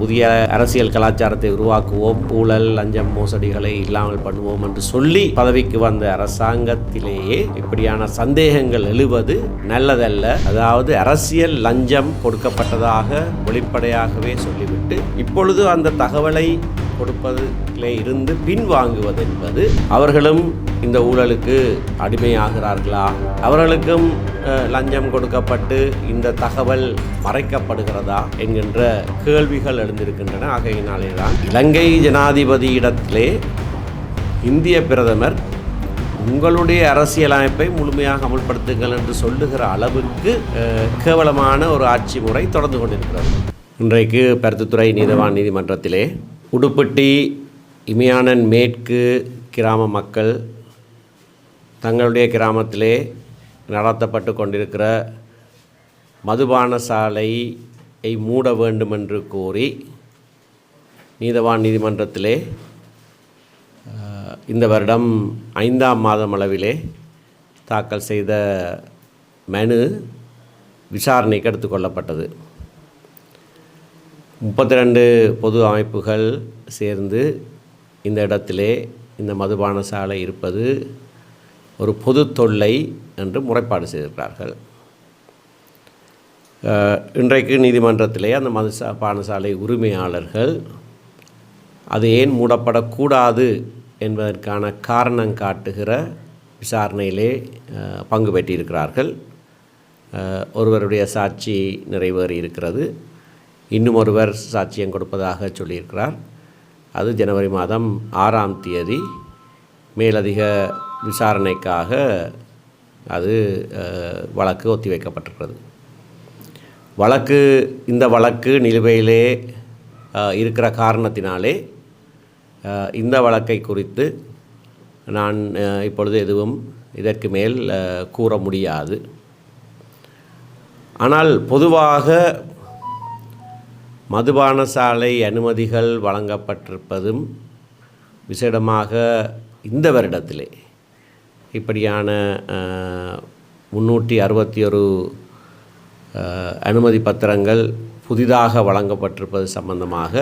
புதிய அரசியல் கலாச்சாரத்தை உருவாக்குவோம். ஊழல் லஞ்சம் மோசடிகளை இல்லாமல் பண்ணுவோம் என்று சொல்லி பதவிக்கு வந்த அரசாங்கத்திலேயே இப்படியான சந்தேகங்கள் எழுவது நல்லதல்ல. அதாவது அரசியல் லஞ்சம் கொடுக்கப்பட்டதாக வெளிப்படையாகவே சொல்லிவிட்டு இப்பொழுது அந்த தகவலை கொடுப்பதிலே இருந்து பின்வாங்குவது என்பது அவர்களும் இந்த ஊழலுக்கு அடிமையாகிறார்களா? அவர்களுக்கும் லஞ்சம் கொடுக்கப்பட்டு இந்த தகவல் மறைக்கப்படுகிறதா என்கின்ற கேள்விகள் எழுந்திருக்கின்றன. ஆகையினாலே தான் இலங்கை ஜனாதிபதியிடத்திலே இந்திய பிரதமர் உங்களுடைய அரசியலமைப்பை முழுமையாக அமல்படுத்துங்கள் என்று சொல்லுகிற அளவுக்கு கேவலமான ஒரு ஆட்சி முறை தொடர்ந்து கொண்டிருக்கிறது. இன்றைக்கு பருத்தித்துறை நீதவான் நீதிமன்றத்திலே உடுப்பட்டி இமியானன் மேற்கு கிராம மக்கள் தங்களுடைய கிராமத்திலே நடத்தப்பட்டு கொண்டிருக்கிற மதுபான சாலையை மூட வேண்டும் என்று கோரி நீதவான் நீதிமன்றத்திலே இந்த வருடம் ஐந்தாம் மாதம் அளவிலே தாக்கல் செய்த மனு விசாரணைக்கு எடுத்துக்கொள்ளப்பட்டது முப்பத்தி ரெண்டு பொது அமைப்புகள் சேர்ந்து இந்த இடத்திலே இந்த மதுபான சாலை இருப்பது ஒரு பொது தொல்லை என்று முறைப்பாடு செய்திருக்கிறார்கள். இன்றைக்கு நீதிமன்றத்திலே அந்த மது சா பானசாலை உரிமையாளர்கள் அது ஏன் மூடப்படக்கூடாது என்பதற்கான காரணம் காட்டுகிற விசாரணையிலே பங்கு பெற்றிருக்கிறார்கள். ஒருவருடைய சாட்சி நிறைவேறி இருக்கிறது இன்னும் ஒருவர் சாட்சியம் கொடுப்பதாக சொல்லியிருக்கிறார். அது ஜனவரி மாதம் ஆறாம் தேதி. மேலதிக விசாரணைக்காக அது வழக்கு ஒத்திவைக்கப்பட்டிருக்கிறது. வழக்கு இந்த வழக்கு நிலுவையிலே இருக்கிற காரணத்தினாலே இந்த வழக்கை குறித்து நான் இப்பொழுது எதுவும் இதற்கு மேல் கூற முடியாது. ஆனால் பொதுவாக மதுபான சாலை அனுமதிகள் வழங்கப்பட்டிருப்பதும் விசேடமாக இந்த வருடத்திலே. இப்படியான முன்னூற்றி அறுபத்தி ஒரு அனுமதி பத்திரங்கள் புதிதாக வழங்கப்பட்டிருப்பது சம்பந்தமாக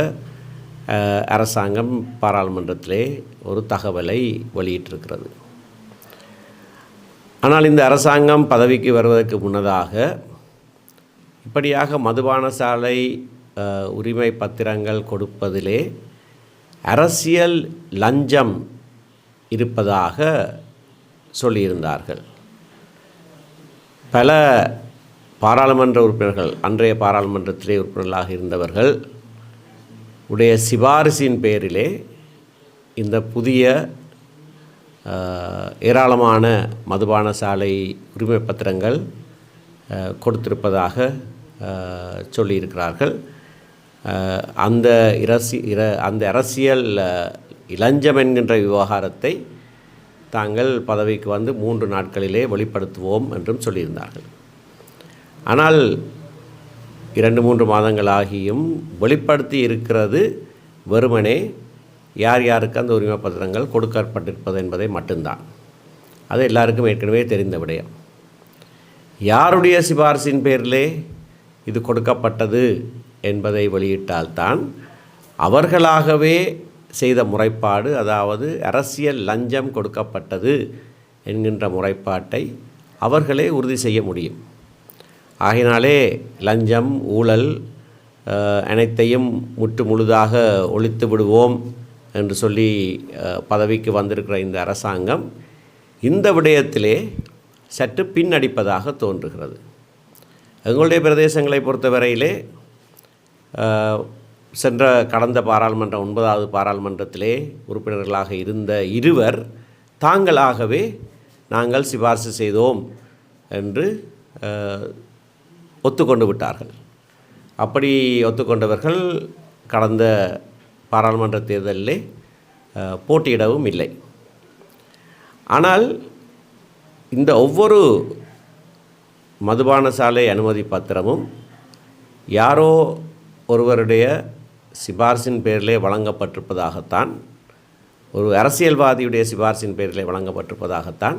அரசாங்கம் பாராளுமன்றத்திலே ஒரு தகவலை வெளியிட்டிருக்கிறது. ஆனால் இந்த அரசாங்கம் பதவிக்கு வருவதற்கு முன்னதாக இப்படியாக மதுபான சாலை உரிமை பத்திரங்கள் கொடுப்பதிலே அரசியல் லஞ்சம் இருப்பதாக சொல்லியிருந்தார்கள். பல பாராளுமன்ற உறுப்பினர்கள் அன்றைய பாராளுமன்றத்திலே உறுப்பினர்களாக இருந்தவர்கள் உடைய சிபாரிசின் பேரிலே இந்த புதிய ஏராளமான மதுபான சாலை உரிமை பத்திரங்கள் கொடுத்திருப்பதாக சொல்லியிருக்கிறார்கள். அந்த இரசி இர அந்த அரசியல் இளஞ்சம் என்கின்ற விவகாரத்தை தாங்கள் பதவிக்கு வந்து மூன்று நாட்களிலே வெளிப்படுத்துவோம் என்றும் சொல்லியிருந்தார்கள். ஆனால் இரண்டு மூன்று மாதங்கள் ஆகியும் வெளிப்படுத்தி இருக்கிறது வெறுமனே யார் யாருக்கு அந்த உரிமை பத்திரங்கள் கொடுக்கப்பட்டிருப்பது என்பதை மட்டும்தான். அது எல்லாருக்கும் ஏற்கனவே தெரிந்த விடயம். யாருடைய சிபாரிசின் பேரிலே இது கொடுக்கப்பட்டது என்பதை வெளியிட்டால்தான் அவர்களாகவே செய்த முறைப்பாடு அதாவது அரசியல் லஞ்சம் கொடுக்கப்பட்டது என்கின்ற முறைப்பாட்டை அவர்களே உறுதி செய்ய முடியும். ஆகையினாலே லஞ்சம் ஊழல் அனைத்தையும் முற்று முழுதாக ஒழித்து விடுவோம் என்று சொல்லி பதவிக்கு வந்திருக்கிற இந்த அரசாங்கம் இந்த விடயத்திலே சற்று பின்னடிப்பதாக தோன்றுகிறது. எங்களுடைய பிரதேசங்களை பொறுத்தவரையிலே சென்ற கடந்த பாராளுமன்ற ஒன்பதாவது பாராளுமன்றத்திலே உறுப்பினர்களாக இருந்த இருவர் தாங்களாகவே நாங்கள் சிபார்சு செய்தோம் என்று ஒத்துக்கொண்டு விட்டார்கள். அப்படி ஒத்துக்கொண்டவர்கள் கடந்த பாராளுமன்ற தேர்தலிலே போட்டியிடவும் இல்லை. ஆனால் இந்த ஒவ்வொரு மதுபான சாலை அனுமதி பத்திரமும் யாரோ ஒருவருடைய சிபார்சின் பேரிலே வழங்கப்பட்டிருப்பதாகத்தான் ஒரு அரசியல்வாதியுடைய சிபார்சின் பேரிலே வழங்கப்பட்டிருப்பதாகத்தான்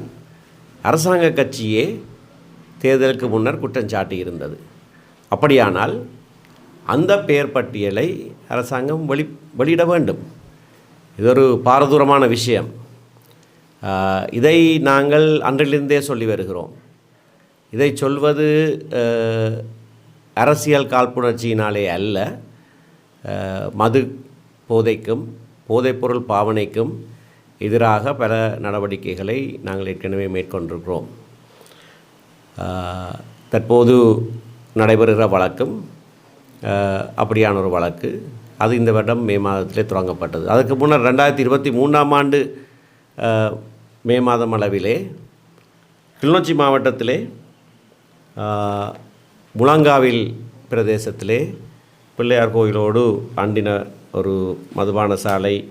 அரசாங்க கட்சியே தேர்தலுக்கு முன்னர் குற்றம் சாட்டியிருந்தது. அப்படியானால் அந்த பெயர் பட்டியலை அரசாங்கம் வெளி வெளியிட வேண்டும். இது ஒரு பாரதூரமான விஷயம். இதை நாங்கள் அன்றிலிருந்தே சொல்லி வருகிறோம். இதை சொல்வது அரசியல் காழ்ப்புணர்ச்சியினாலே அல்ல. மது போதைக்கும் போதைப்பொருள் பாவனைக்கும் எதிராக பல நடவடிக்கைகளை நாங்கள் ஏற்கனவே மேற்கொண்டிருக்கிறோம். தற்போது நடைபெறுகிற வழக்கும் அப்படியான ஒரு வழக்கு. அது இந்த வருடம் மே மாதத்திலே தொடங்கப்பட்டது. அதுக்கு முன்னர் ரெண்டாயிரத்தி இருபத்தி மூன்றாம் ஆண்டு மே மாதம் அளவிலே கிளிநொச்சி மாவட்டத்திலே முழங்காவில் பிரதேசத்திலே பிள்ளையார் கோயிலோடு அண்டின ஒரு மதுபான சாலையை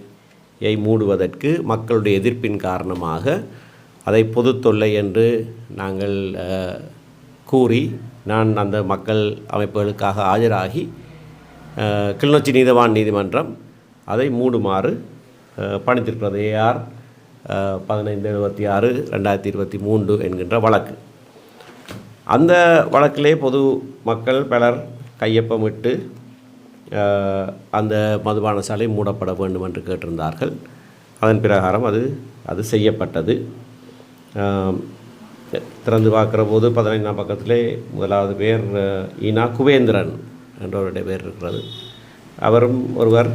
மூடுவதற்கு மக்களுடைய எதிர்ப்பின் காரணமாக அதை பொது தொல்லை என்று நாங்கள் கூறி நான் அந்த மக்கள் அமைப்புகளுக்காக ஆஜராகி கிளிநொச்சி நீதவான் நீதிமன்றம் அதை மூடுமாறு ஆஹ், பணித்திருக்கிறது. ஏஆர் பதினைந்து எழுபத்தி ஆறு ரெண்டாயிரத்தி இருபத்தி மூன்று என்கின்ற வழக்கு. அந்த வழக்கிலே பொது மக்கள் பலர் கையொப்பமிட்டு அந்த மதுபான சாலை மூடப்பட வேண்டும் என்று கேட்டிருந்தார்கள். அதன் பிரகாரம் அது அது செய்யப்பட்டது. திறந்து பார்க்குற போது பதினைந்தாம் பக்கத்திலே முதலாவது பேர் ஈனா குவேந்திரன் என்றவருடைய பேர் இருக்கிறது. அவரும் ஒருவர்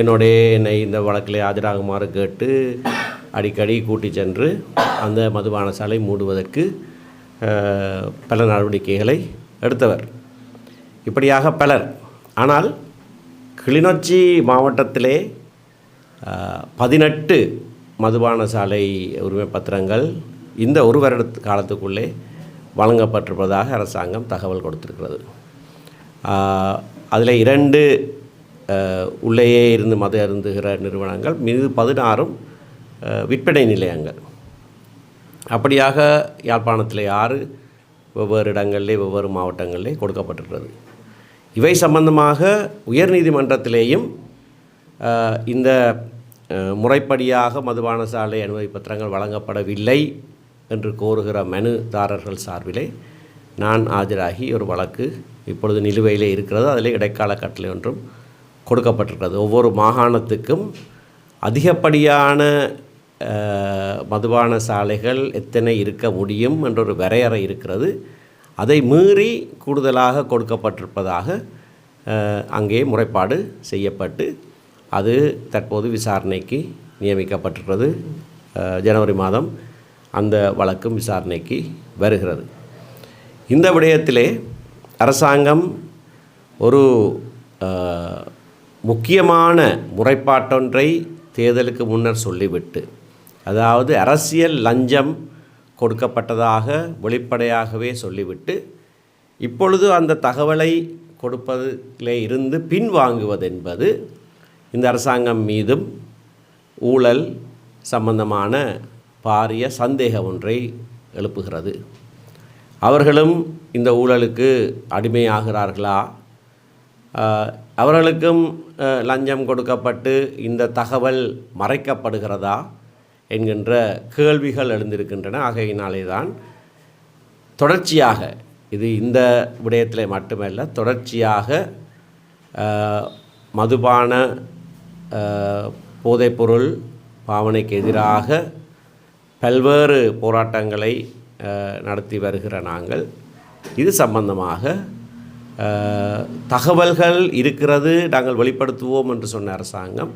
என்னுடைய என்னை இந்த வழக்கில் ஆஜராகுமாறு கேட்டு அடிக்கடி கூட்டி சென்று அந்த மதுபான சாலை மூடுவதற்கு பல நடவடிக்கைகளை எடுத்தவர். இப்படியாக பலர். ஆனால் கிளிநொச்சி மாவட்டத்திலே பதினெட்டு மதுபான சாலை உரிமை பத்திரங்கள் இந்த ஒரு வருட காலத்துக்குள்ளே வழங்கப்பட்டிருப்பதாக அரசாங்கம் தகவல் கொடுத்திருக்கிறது. அதில் இரண்டு உள்ளேயே இருந்து மது அருந்துகிற நிறுவனங்கள் மீது பதினாறும் விற்பனை நிலையங்கள். அப்படியாக யாழ்ப்பாணத்தில் ஆறு வெவ்வேறு இடங்களிலே வெவ்வேறு மாவட்டங்களிலே கொடுக்கப்பட்டிருக்கிறது. இவை சம்பந்தமாக உயர்நீதிமன்றத்திலேயும் இந்த முறைப்படியாக மதுபான சாலை அனுமதி பத்திரங்கள் வழங்கப்படவில்லை என்று கோருகிற மனுதாரர்கள் சார்பிலே நான் ஆஜராகி ஒரு வழக்கு இப்பொழுது நிலுவையிலே இருக்கிறது. அதில் இடைக்கால கட்டளை ஒன்றும் கொடுக்கப்பட்டிருக்கிறது. ஒவ்வொரு மாகாணத்துக்கும் அதிகப்படியான மதுபான சாலைகள் எத்தனை இருக்க முடியும் என்ற ஒரு வரையறை இருக்கிறது. அதை மீறி கூடுதலாக கொடுக்கப்பட்டிருப்பதாக அங்கே முறைப்பாடு செய்யப்பட்டு அது தற்போது விசாரணைக்கு நியமிக்கப்பட்டிருக்கிறது. ஜனவரி மாதம் அந்த வழக்கும் விசாரணைக்கு வருகிறது. இந்த விடயத்திலே அரசாங்கம் ஒரு முக்கியமான முறைப்பாட்டொன்றை தேர்தலுக்கு முன்னர் சொல்லிவிட்டு அதாவது அரசியல் லஞ்சம் கொடுக்கப்பட்டதாக வெளிப்படையாகவே சொல்லிவிட்டு இப்பொழுது அந்த தகவலை கொடுப்பதிலே இருந்து பின்வாங்குவது என்பது இந்த அரசாங்கம் மீதும் ஊழல் சம்பந்தமான பாரிய சந்தேகம் ஒன்றை எழுப்புகிறது. அவர்களும் இந்த ஊழலுக்கு அடிமையாகிறார்களா? அவர்களுக்கும் லஞ்சம் கொடுக்கப்பட்டு இந்த தகவல் மறைக்கப்படுகிறதா? என்கின்ற கேள்விகள் எழுந்திருக்கின்றன. ஆகையினாலே தான் தொடர்ச்சியாக இது இந்த விடயத்தில் மட்டுமல்ல தொடர்ச்சியாக மதுபான போதைப்பொருள் பாவனைக்கு எதிராக பல்வேறு போராட்டங்களை நடத்தி வருகிற நாங்கள். இது சம்பந்தமாக தகவல்கள் இருக்கிறது நாங்கள் வெளிப்படுத்துவோம் என்று சொன்ன அரசாங்கம்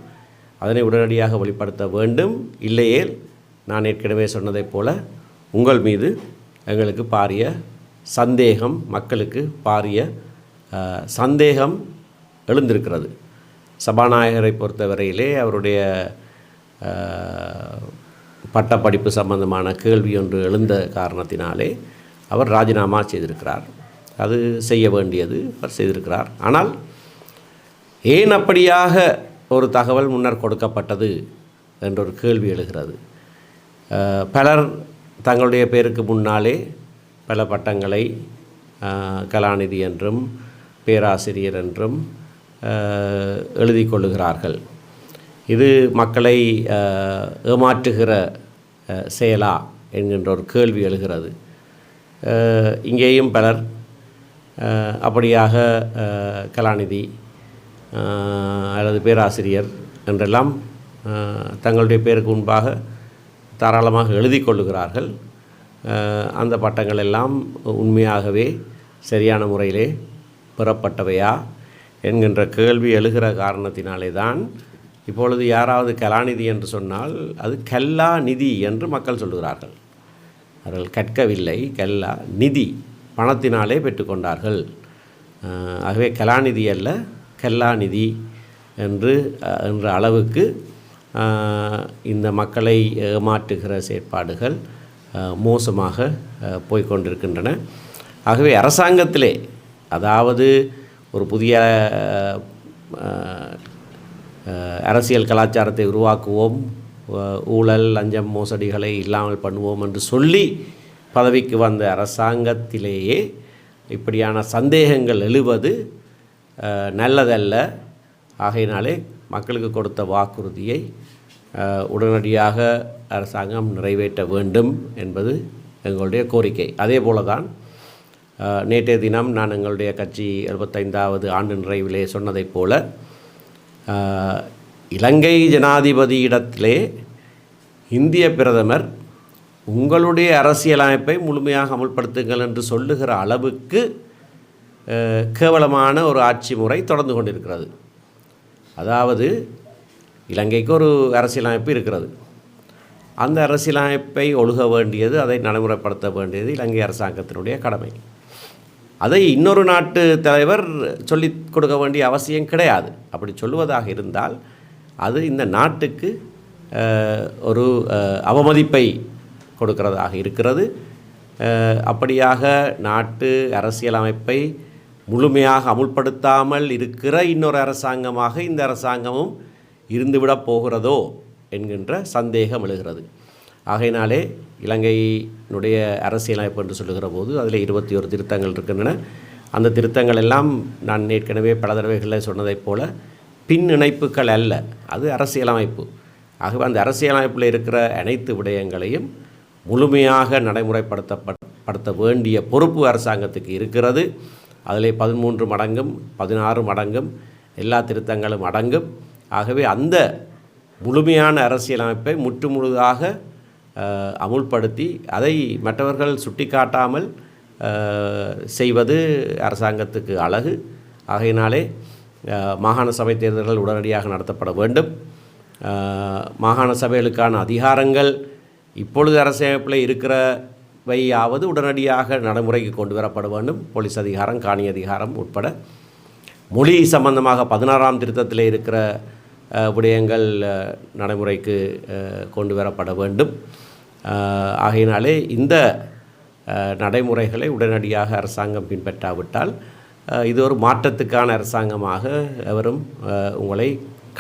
அதனை உடனடியாக வெளிப்படுத்த வேண்டும். இல்லையே நான் ஏற்கனவே சொன்னதைப் போல உங்கள் மீது எங்களுக்கு பாரிய சந்தேகம் மக்களுக்கு பாரிய சந்தேகம் எழுந்திருக்கிறது. சபாநாயகரை பொறுத்தவரையிலே அவருடைய பட்டப்படிப்பு சம்பந்தமான கேள்வி ஒன்று எழுந்த காரணத்தினாலே அவர் ராஜினாமா செய்திருக்கிறார். அது செய்ய வேண்டியது அவர் செய்திருக்கிறார். ஆனால் ஏன் அப்படியாக ஒரு தகவல் முன்னர் கொடுக்கப்பட்டது என்ற ஒரு கேள்வி எழுகிறது. பலர் தங்களுடைய பேருக்கு முன்னாலே பல பட்டங்களை கலாநிதி என்றும் பேராசிரியர் என்றும் எழுதி கொள்ளுகிறார்கள். இது மக்களை ஏமாற்றுகிற செயலா என்கின்ற ஒரு கேள்வி எழுகிறது. இங்கேயும் பலர் அப்படியாக கலாநிதி அல்லது பேராசிரியர் என்றெல்லாம் தங்களுடைய பேருக்கு முன்பாக தாராளமாக எழுதி கொள்ளுகிறார்கள். அந்த பட்டங்கள் எல்லாம் உண்மையாகவே சரியான முறையிலே பெறப்பட்டவையா என்கின்ற கேள்வி எழுகிற காரணத்தினாலே தான் இப்பொழுது யாராவது கலாநிதி என்று சொன்னால் அது கல்லா நிதி என்று மக்கள் சொல்லுகிறார்கள். அவர்கள் கற்கவில்லை. கல்லா நிதி பணத்தினாலே பெற்றுக்கொண்டார்கள் ஆகவே கலாநிதி அல்ல கல்லாநிதி என்று என்ற அளவுக்கு இந்த மக்களை ஏமாற்றுகிற செயற்பாடுகள் மோசமாக போய்கொண்டிருக்கின்றன. போய்க்கொண்டிருக்கின்றன ஆகவே அரசாங்கத்திலே அதாவது ஒரு புதிய அரசியல் கலாச்சாரத்தை உருவாக்குவோம் ஊழல் லஞ்சம் மோசடிகளை இல்லாமல் பண்ணுவோம் என்று சொல்லி பதவிக்கு வந்த அரசாங்கத்திலேயே இப்படியான சந்தேகங்கள் எழுவது நல்லதல்ல. ஆகையினாலே மக்களுக்கு கொடுத்த வாக்குறுதியை உடனடியாக அரசாங்கம் நிறைவேற்ற வேண்டும் என்பது எங்களுடைய கோரிக்கை. அதே போல தான் நேற்றைய தினம் நான் எங்களுடைய கட்சி எழுபத்தைந்தாவது ஆண்டு நிறைவிலே சொன்னதைப் போல இலங்கை ஜனாதிபதியிடத்திலே இந்திய பிரதமர் உங்களுடைய அரசியலமைப்பை முழுமையாக அமுல்படுத்துங்கள் என்று சொல்லுகிற அளவுக்கு கேவலமான ஒரு ஆட்சி முறை தொடர்ந்து கொண்டிருக்கிறது. அதாவது இலங்கைக்கு ஒரு அரசியலமைப்பு இருக்கிறது. அந்த அரசியலமைப்பை ஒழுக வேண்டியது அதை நடைமுறைப்படுத்த வேண்டியது இலங்கை அரசாங்கத்தினுடைய கடமை. அதை இன்னொரு நாட்டு தலைவர் சொல்லிக் கொடுக்க வேண்டிய அவசியம் கிடையாது. அப்படி சொல்லுவதாக இருந்தால் அது இந்த நாட்டுக்கு ஒரு அவமதிப்பை கொடுக்கிறதாக இருக்கிறது. அப்படியாக நாட்டு அரசியலமைப்பை முழுமையாக அமுல்படுத்தாமல் இருக்கிற இன்னொரு அரசாங்கமாக இந்த அரசாங்கமும் இருந்துவிடப் போகிறதோ என்கின்ற சந்தேகம் எழுகிறது. ஆகையினாலே இலங்கையினுடைய அரசியலமைப்பு என்று சொல்லுகிற போது அதில் இருபத்தி ஒரு திருத்தங்கள் இருக்கின்றன. அந்த திருத்தங்கள் எல்லாம் நான் ஏற்கனவே பல தடவைகளில் சொன்னதைப் போல பின் இணைப்புகள் அல்ல அது அரசியலமைப்பு. ஆகவே அந்த அரசியலமைப்பில் இருக்கிற அனைத்து விடயங்களையும் முழுமையாக நடைமுறைப்படுத்தப்படுத்த வேண்டிய பொறுப்பு அரசாங்கத்துக்கு இருக்கிறது. அதில் பதிமூன்று மடங்கும் பதினாறு மடங்கும் எல்லா திருத்தங்களும் அடங்கும். ஆகவே அந்த முழுமையான அரசியலமைப்பை முற்றுமுழுதாக அமுல்படுத்தி அதை மற்றவர்கள் சுட்டிக்காட்டாமல் செய்வது அரசாங்கத்துக்கு அழகு. ஆகையினாலே மாகாண சபை தேர்தல்கள் உடனடியாக நடத்தப்பட வேண்டும். மாகாண சபைகளுக்கான அதிகாரங்கள் இப்பொழுது அரசியலமைப்பில் வையாவது உடனடியாக நடைமுறைக்கு கொண்டு வரப்பட வேண்டும். போலீஸ் அதிகாரம் காணி அதிகாரம் உட்பட. மொழி சம்பந்தமாக பதினாறாம் திருத்தத்தில் இருக்கிற விடயங்கள் நடைமுறைக்கு கொண்டு வரப்பட வேண்டும். ஆகையினாலே இந்த நடைமுறைகளை உடனடியாக அரசாங்கம் பின்பற்றாவிட்டால் இது ஒரு மாற்றத்துக்கான அரசாங்கமாக எவரும் உங்களை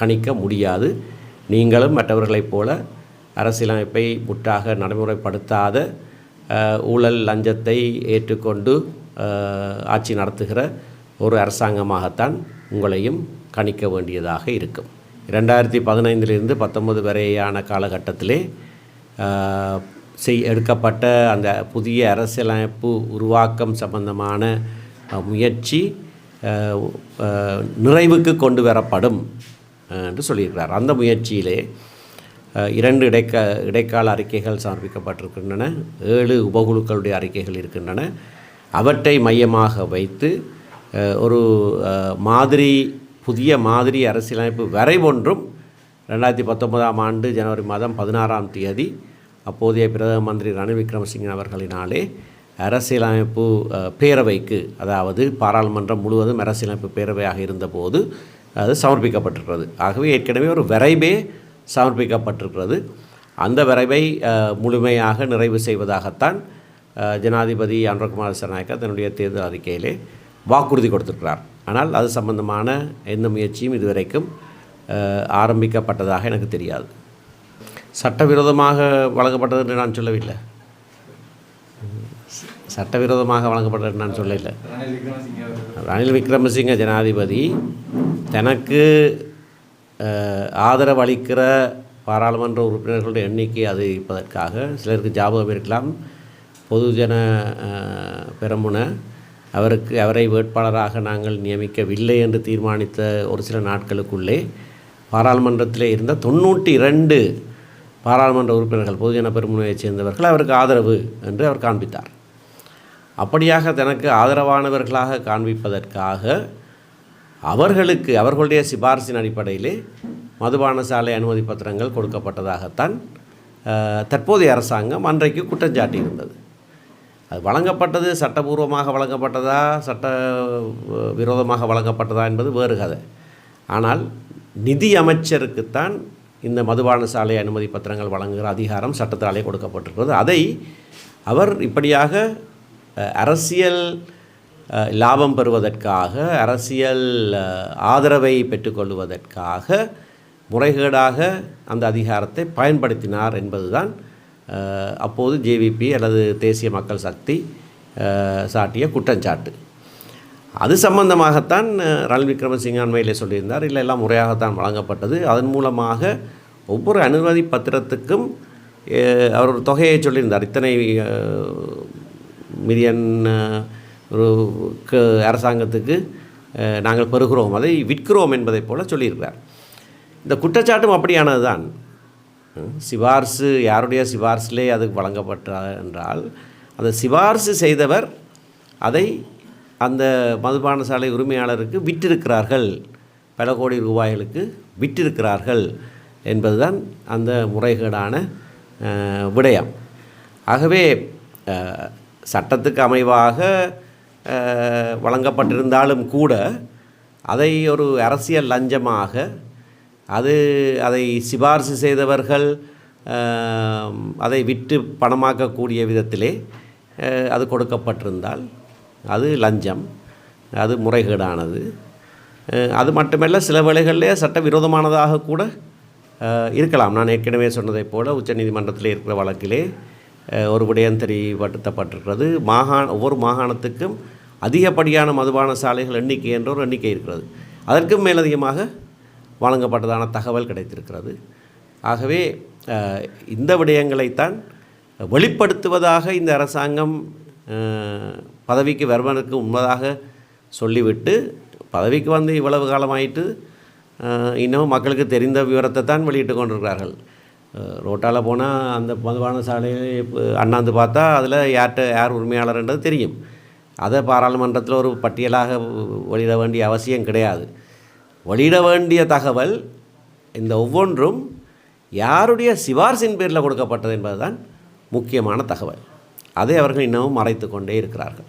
கணிக்க முடியாது. நீங்களும் மற்றவர்களைப் போல அரசியலமைப்பை முற்றாக நடைமுறைப்படுத்தாத ஊழல் லஞ்சத்தை ஏற்றுக்கொண்டு ஆட்சி நடத்துகிற ஒரு அரசாங்கமாகத்தான் உங்களையும் கணிக்க வேண்டியதாக இருக்கும். இரண்டாயிரத்தி பதினைந்திலிருந்து பத்தொன்பது வரையான காலகட்டத்திலே செய் எடுக்கப்பட்ட அந்த புதிய அரசியலமைப்பு உருவாக்கம் சம்பந்தமான முயற்சி நிறைவுக்கு கொண்டு வரப்படும் என்று சொல்லியிருக்கிறார். அந்த முயற்சியிலே இரண்டு இடைக்க இடைக்கால அறிக்கைகள் சமர்ப்பிக்கப்பட்டிருக்கின்றன ஏழு உபகுழுக்களுடைய அறிக்கைகள் இருக்கின்றன. அவற்றை மையமாக வைத்து ஒரு மாதிரி புதிய மாதிரி அரசியலமைப்பு வரைவொன்றும் ரெண்டாயிரத்தி பத்தொன்பதாம் ஆண்டு ஜனவரி மாதம் பதினாறாம் தேதி அப்போதைய பிரதம மந்திரி ரணில் விக்ரமசிங்க அவர்களினாலே அரசியலமைப்பு பேரவைக்கு அதாவது பாராளுமன்றம் முழுவதும் அரசியலமைப்பு பேரவையாக இருந்தபோது அது சமர்ப்பிக்கப்பட்டிருக்கிறது. ஆகவே ஏற்கனவே ஒரு விரைவே சமர்ப்பிக்கப்பட்டிருக்கிறது. அந்த விரைவை முழுமையாக நிறைவு செய்வதாகத்தான் ஜனாதிபதி அன்றகுமார் சரநாயக்கா தன்னுடைய தேர்தல் அறிக்கையிலே வாக்குறுதி கொடுத்திருக்கிறார். ஆனால் அது சம்பந்தமான எந்த முயற்சியும் இதுவரைக்கும் ஆரம்பிக்கப்பட்டதாக எனக்கு தெரியாது. சட்டவிரோதமாக வழங்கப்பட்டது என்று நான் சொல்லவில்லை. சட்டவிரோதமாக வழங்கப்பட்டது என்று நான் சொல்லவில்லை. ரணில் விக்ரமசிங்க ஜனாதிபதி தனக்கு ஆதரவு அளிக்கிற பாராளுமன்ற உறுப்பினர்களுடைய எண்ணிக்கை அதிகரிப்பதற்காக சிலருக்கு ஜாபகம் இருக்கலாம். பொதுஜன பெரமுன அவருக்கு அவரை வேட்பாளராக நாங்கள் நியமிக்கவில்லை என்று தீர்மானித்த ஒரு சில நாட்களுக்குள்ளே பாராளுமன்றத்தில் இருந்த தொண்ணூற்றி இரண்டு பாராளுமன்ற உறுப்பினர்கள் பொதுஜன பெருமுனையைச் சேர்ந்தவர்கள் அவருக்கு ஆதரவு என்று அவர் காண்பித்தார். அப்படியாக தனக்கு ஆதரவானவர்களாக காண்பிப்பதற்காக அவர்களுக்கு அவர்களுடைய சிபாரிசின் அடிப்படையிலே மதுபான சாலை அனுமதி பத்திரங்கள் கொடுக்கப்பட்டதாகத்தான் தற்போதைய அரசாங்கம் அன்றைக்கு குற்றஞ்சாட்டி இருந்தது அது வழங்கப்பட்டது சட்டபூர்வமாக வழங்கப்பட்டதா சட்ட விரோதமாக வழங்கப்பட்டதா என்பது வேறு கதை. ஆனால் நிதி அமைச்சருக்குத்தான் இந்த மதுபான சாலை அனுமதி பத்திரங்கள் வழங்குகிற அதிகாரம் சட்டத்தாலே கொடுக்கப்பட்டிருக்கிறது. அதை அவர் இப்படியாக அரசியல் லாபம் பெறுவதற்காக அரசியல் ஆதரவை பெற்றுக்கொள்வதற்காக முறைகேடாக அந்த அதிகாரத்தை பயன்படுத்தினார் என்பதுதான் அப்போது ஜேவிபி அல்லது தேசிய மக்கள் சக்தி சாட்டிய குற்றச்சாட்டு அது சம்பந்தமாகத்தான் ரணில் விக்ரமசிங்க அண்மையிலே சொல்லியிருந்தார். இல்லை எல்லாம் முறையாகத்தான் வழங்கப்பட்டது. அதன் மூலமாக ஒவ்வொரு அனுமதி பத்திரத்துக்கும் அவர் தொகையை சொல்லியிருந்தார். இத்தனை மில்லியன் ஒரு க- அரசாங்கத்துக்கு நாங்கள் பெறுகிறோம். அதை விற்கிறோம் என்பதைப் போல சொல்லியிருக்கிறார். இந்த குற்றச்சாட்டும் அப்படியானது தான் சிபார்சு யாருடைய சிபார்சிலே அது வழங்கப்பட்ட என்றால் அந்த சிபார்சு செய்தவர் அதை அந்த மதுபான சாலை உரிமையாளருக்கு விற்றிருக்கிறார்கள். பல கோடி ரூபாய்களுக்கு விற்றிருக்கிறார்கள் என்பதுதான் அந்த முறைகேடான விடயம். ஆகவே சட்டத்துக்கு அமைவாக வழங்கப்பட்டிருந்தாலும் கூட அதை ஒரு அரசியல் லஞ்சமாக அது அதை சிபாரிசு செய்தவர்கள் அதை விற்று பணமாக்கக்கூடிய விதத்திலே அது கொடுக்கப்பட்டிருந்தால் அது லஞ்சம் அது முறைகேடானது. அது மட்டுமல்ல சில வேளைகளிலே சட்டவிரோதமானதாக கூட இருக்கலாம். நான் ஏற்கனவே சொன்னதைப் போல் உச்சநீதிமன்றத்தில் இருக்கிற வழக்கிலே ஒரு விடயம் தெரியப்படுத்தப்பட்டிருக்கிறது. மாகாண ஒவ்வொரு மாகாணத்துக்கும் அதிகப்படியான மதுபான சாலைகள் எண்ணிக்கை என்ற ஒரு எண்ணிக்கை இருக்கிறது. அதற்கும் மேலதிகமாக வழங்கப்பட்டதான தகவல் கிடைத்திருக்கிறது. ஆகவே இந்த விடயங்களைத்தான் வெளிப்படுத்துவதாக இந்த அரசாங்கம் பதவிக்கு வருவதற்கு உண்மதாக சொல்லிவிட்டு பதவிக்கு வந்து இவ்வளவு காலமாயிட்டு இன்னமும் இன்னும் மக்களுக்கு தெரிந்த விவரத்தை தான் வெளியிட்டு கொண்டிருக்கிறார்கள். ரோட்டால் போனால் அந்த மதுபான சாலையை அண்ணாந்து பார்த்தா அதில் யார்கிட்ட யார் உரிமையாளர்ன்றது தெரியும். அதை பாராளுமன்றத்தில் ஒரு பட்டியலாக வெளியிட வேண்டிய அவசியம் கிடையாது. வெளியிட வேண்டிய தகவல் இந்த ஒவ்வொன்றும் யாருடைய சிபார்சின் பேரில் கொடுக்கப்பட்டது என்பதுதான் முக்கியமான தகவல். அதை அவர்கள் இன்னமும் மறைத்து கொண்டே இருக்கிறார்கள்.